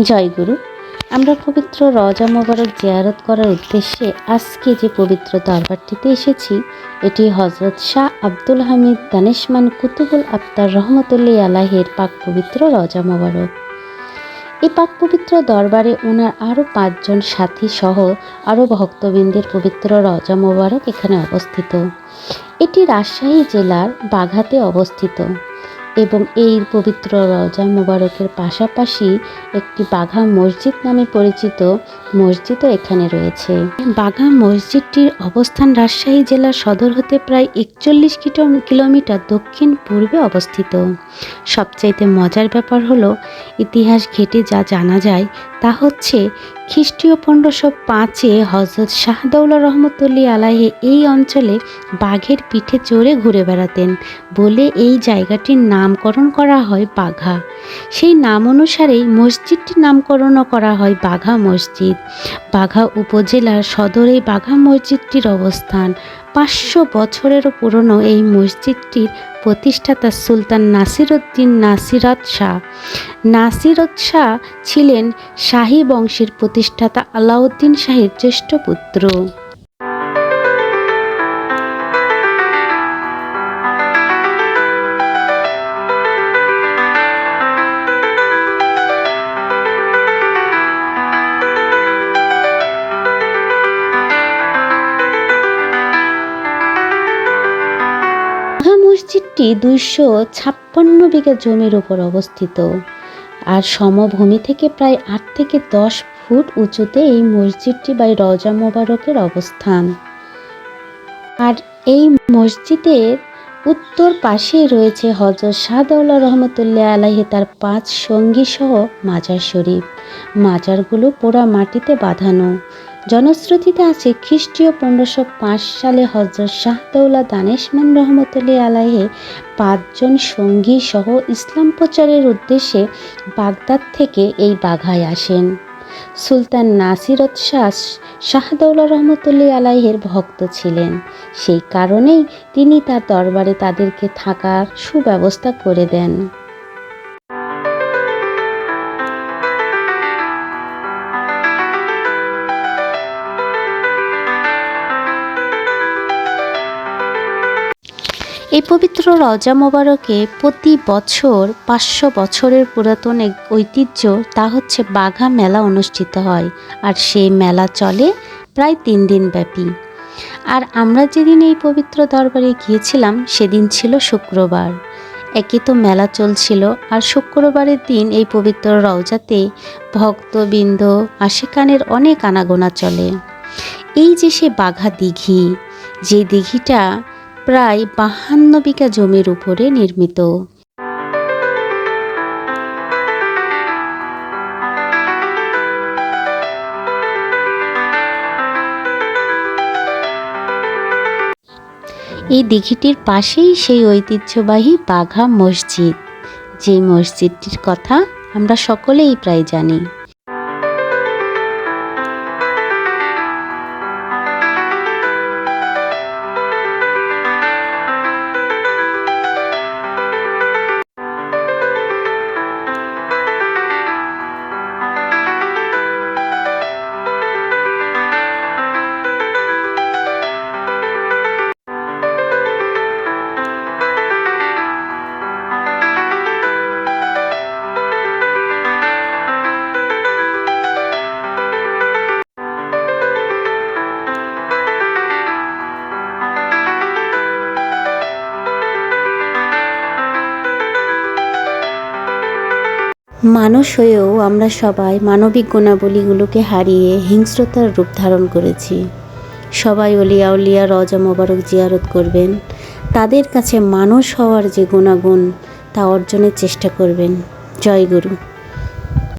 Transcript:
জয়গুরু আমরা পবিত্র রজা মোবারক জিয়ারত করার উদ্দেশ্যে আজকে যে পবিত্র দরবারটিতে এসেছি, এটি হজরত শাহ আব্দুল হামিদ দানেশমান কুতুবুল আক্তার রহমতুল্লাহ আলাহের পাক পবিত্র রজা মোবারক। এই পাক পবিত্র দরবারে ওনার আরও পাঁচজন সাথী সহ আরও ভক্তবৃন্দের পবিত্র রজা মোবারক এখানে অবস্থিত। এটি রাজশাহী জেলার বাঘাতে অবস্থিত। এবং এই পবিত্র রজা মোবারকের পাশাপাশি একটি বাঘা মসজিদ নামে পরিচিত মসজিদও এখানে রয়েছে। বাঘা মসজিদটির অবস্থান রাজশাহী জেলা সদর হতে প্রায় একচল্লিশ কিলোমিটার দক্ষিণ পূর্বে অবস্থিত। সবচাইতে মজার ব্যাপার হলো, ইতিহাস ঘেটে যা জানা যায় তা হচ্ছে খ্রিস্টীয় পনেরোশো পাঁচে হজরত শাহদৌলা রহমতুল্লি আলাহে এই অঞ্চলে বাঘের পিঠে চড়ে ঘুরে বেড়াতেন বলে এই জায়গাটির নামকরণ করা হয় বাঘা। সেই নাম অনুসারেই মসজিদটির নামকরণও করা হয় বাঘা মসজিদ। বাঘা উপজেলার সদরে বাঘা মসজিদটির অবস্থান। পাঁচশো বছরেরও পুরনো এই মসজিদটির প্রতিষ্ঠাতা সুলতান নাসিরউদ্দিন নাসিরত শাহ। নাসিরত শাহ ছিলেন শাহী বংশের প্রতিষ্ঠাতা আলাউদ্দিন শাহের জ্যেষ্ঠ পুত্র। মসজিদটি দুইশো ছাপ্পান্ন বিঘা জমির উপর অবস্থিত। আর সমভূমি থেকে প্রায় আট থেকে দশ ফুট উঁচুতে এই মসজিদটি বাই রজা মোবারকের অবস্থান। আর এই মসজিদের উত্তর পাশেই রয়েছে হজরত শাহদৌলা রহমতুল্লাহ আলাহি তার পাঁচ সঙ্গী সহ মাজার শরীফ। মাজারগুলো পোড়া মাটিতে বাঁধানো। জনশ্রুতিতে আছে খ্রিস্টীয় পনেরোশো সালে হজরত শাহদৌলা দানেশমান রহমতুল্লাহ আলাহে পাঁচজন সঙ্গী সহ ইসলাম প্রচারের উদ্দেশ্যে বাগদাদ থেকে এই বাঘায় আসেন। সুলতান নাসিরত শাহ শাহদৌলা রহমতুল্লাহ আলাইহের ভক্ত ছিলেন। সেই কারণেই তিনি তার দরবারে তাদেরকে থাকার সুব্যবস্থা করে দেন। এই পবিত্র রজা মোবারকে প্রতি বছর পাঁচশো বছরের পুরাতন এক ঐতিহ্য, তা হচ্ছে বাঘা মেলা অনুষ্ঠিত হয়। আর সেই মেলা চলে প্রায় তিন দিন ব্যাপী। আর আমরা যেদিন এই পবিত্র দরবারে গিয়েছিলাম, সেদিন ছিল শুক্রবার। একই তো মেলা চলছিল, আর শুক্রবারের দিন এই পবিত্র রওজাতে ভক্তবৃন্দ, আশিকানের অনেক আনাগোনা চলে। এই যে সে বাঘা দিঘি, যে দিঘিটা প্রায় বাহান্ন বিঘা জমির উপরে নির্মিত। এই দিঘিটির পাশেই সেই ঐতিহ্যবাহী বাঘা মসজিদ। যে মসজিদটির কথা আমরা সকলেই প্রায় জানি। মানুষ হয়েও আমরা সবাই মানবিক গুণাবলীগুলোকে হারিয়ে হিংস্রতার রূপ ধারণ করেছি। সবাই অলিয়া উলিয়া রজা মোবারক জিয়ারত করবেন। তাদের কাছে মানুষ হওয়ার যে গুণাগুণ, তা অর্জনের চেষ্টা করবেন। জয় গুরু।